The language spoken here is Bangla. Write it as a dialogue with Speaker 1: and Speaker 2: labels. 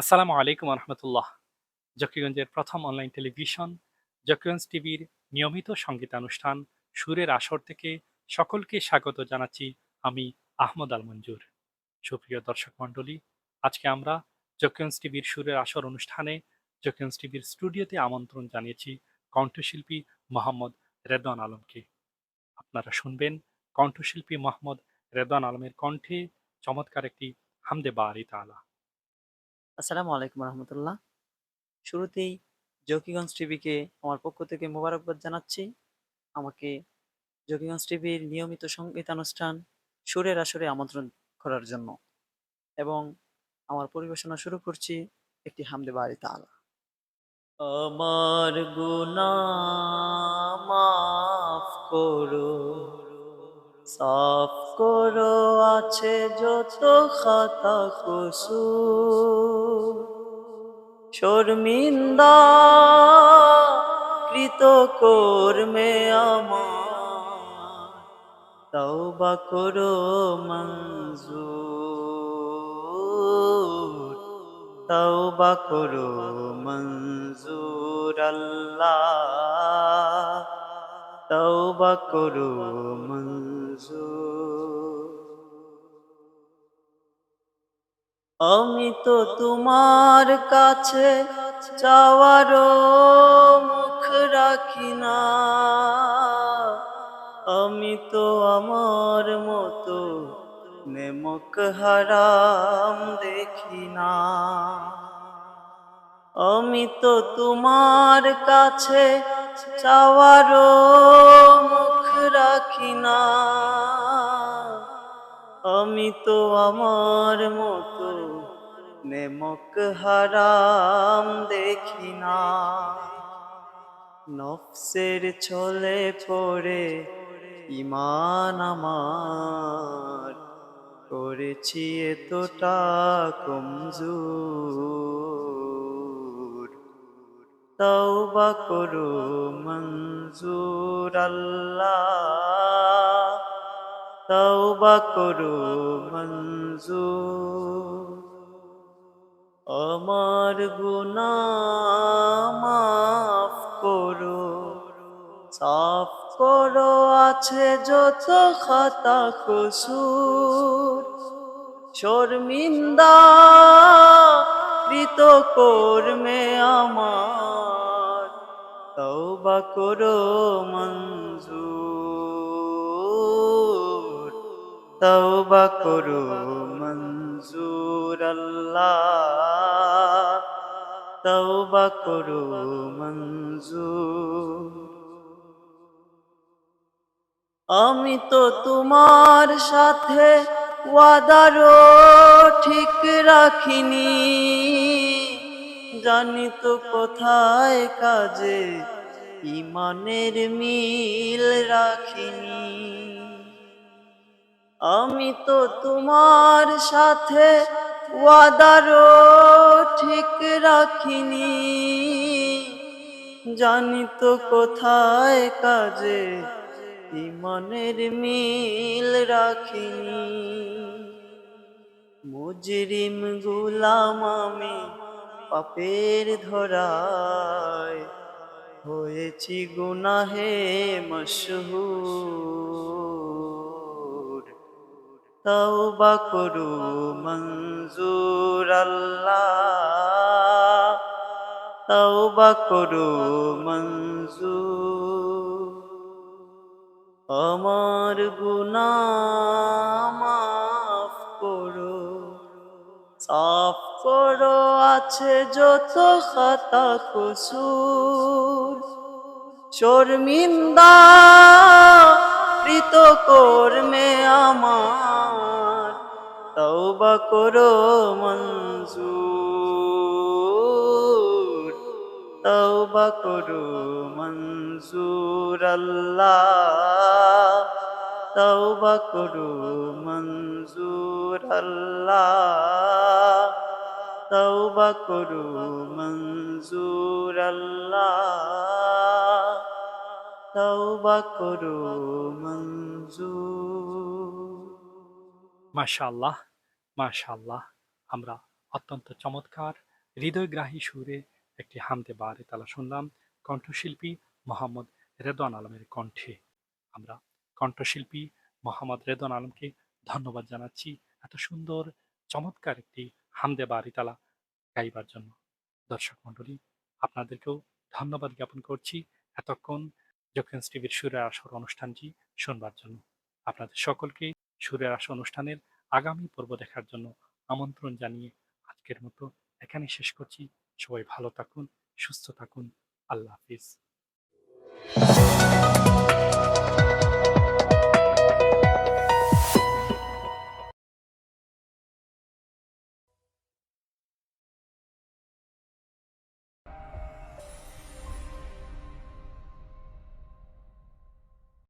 Speaker 1: আসসালামু আলাইকুম রহমতুল্লাহ জকিগঞ্জের প্রথম অনলাইন টেলিভিশন জকিগঞ্জ টিভির নিয়মিত সঙ্গীতানুষ্ঠান সুরের আসর থেকে সকলকে স্বাগত জানাচ্ছি আমি আহমদ আল মঞ্জুর সুপ্রিয় দর্শক মণ্ডলী, আজকে আমরা জকিগঞ্জ টিভির সুরের আসর অনুষ্ঠানে জকিগঞ্জ টিভির স্টুডিওতে আমন্ত্রণ জানিয়েছি কণ্ঠশিল্পী মোহাম্মদ রেদওয়ান আলমকে। আপনারা শুনবেন কণ্ঠশিল্পী মোহাম্মদ রেদওয়ান আলমের কণ্ঠে চমৎকার একটি হামদে বাড়ি তালা।
Speaker 2: আসসালামু আলাইকুম রহমতুল্লাহ। শুরুতেই জকিগঞ্জ টিভিকে আমার পক্ষ থেকে মোবারকবাদ জানাচ্ছি। আমাকে জকিগঞ্জ টিভির নিয়মিত সঙ্গীতানুষ্ঠান সুরের আসরে আমন্ত্রণ করার জন্য এবং আমার পরিবেশনা শুরু করছি একটি হামদে বাড়ি তালা। আমার গুনা মাফ করো। সাফ করো, আছে যত খাতা কসুর। শর্মিন্দা কৃত কর্মে আমার, তওবা করো মঞ্জুর, তওবা করো মঞ্জুর আল্লাহ, তওবা করো মঞ্জুর। আমি তো তোমার কাছে চাওয়ারও মুখ রাখি না। আমি তো আমার মতো নেমক হারাম দেখি না। আমি তো তোমার কাছে চাওয়ারও মুখ রাখি না। আমি তো আমার মতো নেমক হারাম দেখি না। নফসের ছলে পড়ে ইমান আমার, করেছি এতটা কমজোর। তওবা করো, মঞ্জুর আল্লাহ। তওবা করো মঞ্জুর। আমার গুনা মাফ করো, সাফ করো আছে যত খাতা কসুর। শর্মিন্দা, কৃত কর্মে আমার, তওবা করো মঞ্জুর। তওবা করো মঞ্জুর আল্লাহ তওবা করো, মঞ্জুর। আমি তো তোমার সাথে ওয়াদারও ঠিক রাখিনি। জানি তো কোথায় কাজে ইমানের মিল রাখিনি। আমি তো তোমার সাথে ওয়াদারও ঠিক রাখিনি। জানি তো কোথায় কাজে ইমানের মিল রাখিনি। মুজরিম গুলাম আমি পাপের ধরায় হয়েছি গুনাহে মশহুর। তওবা করু মঞ্জুর আল্লাহ তওবা করু মঞ্জুর। আমার গুনা মাফ করো। সাফ করো আছে যত খাতা কসুর শর্মিন্দা কৃত কর্মে আমার তওবা করো মঞ্জুর, তওবা করো মঞ্জুর আল্লাহ, তওবা করো মঞ্জুর আল্লাহ, তওবা করো মঞ্জুর আল্লাহ, তওবা করো মঞ্জুর।
Speaker 1: মাশাআল্লাহ। মাশাআল্লাহ, আমরা অত্যন্ত চমৎকার হৃদয়গ্রাহী সুরে একটি হামদে বারে তালা শুনলাম, কণ্ঠশিল্পী মোহাম্মদ রেদওয়ান আলমের কণ্ঠে। আমরা কণ্ঠশিল্পী মোহাম্মদ রেদওয়ান আলমকে ধন্যবাদ জানাচ্ছি এত সুন্দর, চমৎকার একটি হামদে বাড়ি তালা গাইবার জন্য। দর্শক মণ্ডলী, আপনাদেরকেও ধন্যবাদ জ্ঞাপন করছি এতক্ষণ জকিন্স টিভির সুরের আসর অনুষ্ঠানটি শুনবার জন্য। আপনাদের সকলকে সুরের আসর অনুষ্ঠানের আগামী পর্ব দেখার জন্য আমন্ত্রণ জানিয়ে আজকের মতো এখানে শেষ করছি। সবাই ভালো থাকুন, সুস্থ থাকুন। আল্লাহ হাফিজ।